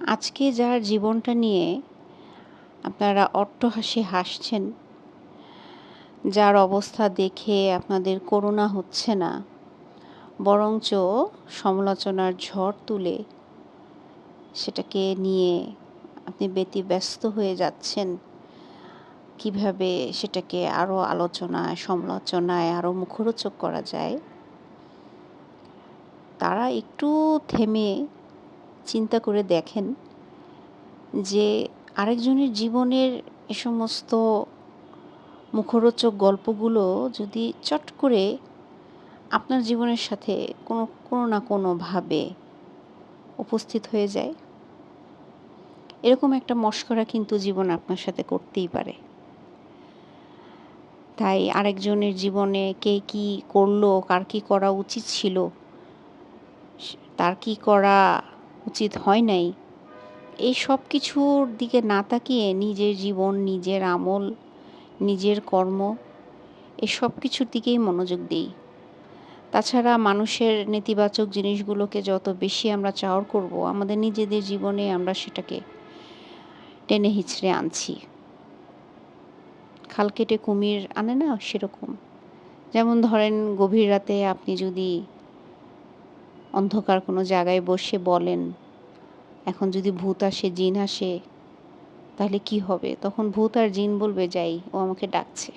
আজকে যার জীবনটা নিয়ে আপনারা অট্টহাসি হাসছেন, যার অবস্থা দেখে আপনাদের করুণা হচ্ছে না, বরঞ্চ সমালোচনার ঝড় তুলে সেটাকে নিয়ে আপনি ব্যতিব্যস্ত হয়ে যাচ্ছেন, কীভাবে সেটাকে আরও আলোচনায়, সমালোচনায় আরও মুখরোচক করা যায়? তারা একটু থেমে চিন্তা করে দেখেন যে আরেকজনের জীবনের এ সমস্ত মুখরোচক গল্পগুলো যদি চট করে আপনার জীবনের সাথে কোনো কোনো না কোনোভাবে উপস্থিত হয়ে যায়, এরকম একটা মস্করা কিন্তু জীবন আপনার সাথে করতেই পারে। তাই আরেকজনের জীবনে কে কি করল, কার কি করা উচিত ছিল তার কি করা উচিত হয় নাই। এই সব কিছুর দিকে না তাকিয়ে নিজের জীবন, নিজের আমল, নিজের কর্ম এই সব কিছুর দিকেই মনোযোগ দিই। তাছাড়া মানুষের নেতিবাচক জিনিসগুলোকে যত বেশি আমরা চাওয়ার করব, আমাদের নিজেদের জীবনে আমরা সেটাকে টেনে হিচড়ে আনছি। খাল কেটে কুমির আনে না সেরকম? যেমন ধরেন গভীর রাতে আপনি যদি অন্ধকার কোনো জায়গায় বসে বলেন, এখন যদি ভূত আসে, জিন আসে, তাহলে কি হবে? তখন ভূত আর জিন বলবে, যাই, ও আমাকে ডাকছে।